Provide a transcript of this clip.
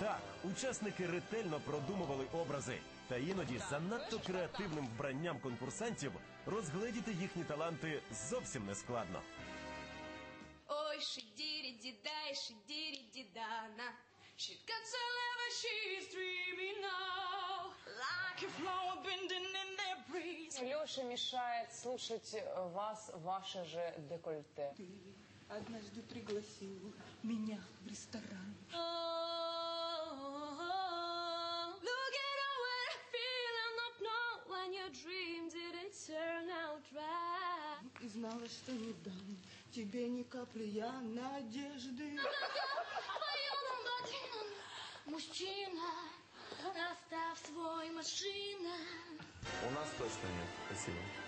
Так, учасники ретельно продумували образи, та іноді занадто креативним вбранням конкурсантів розгледіти їхні таланти зовсім не складно. Ой, шидири-дидай, шидири-дидана. She's got so clever, she's dreaming now. Like a flower bending in the breeze. Леша мешает слушать э, вас, ваше же декольте. Ты однажды пригласил И знала, что не дам тебе ни капли я надежды. Мужчина, оставь свой машина. У нас точно нет. Спасибо.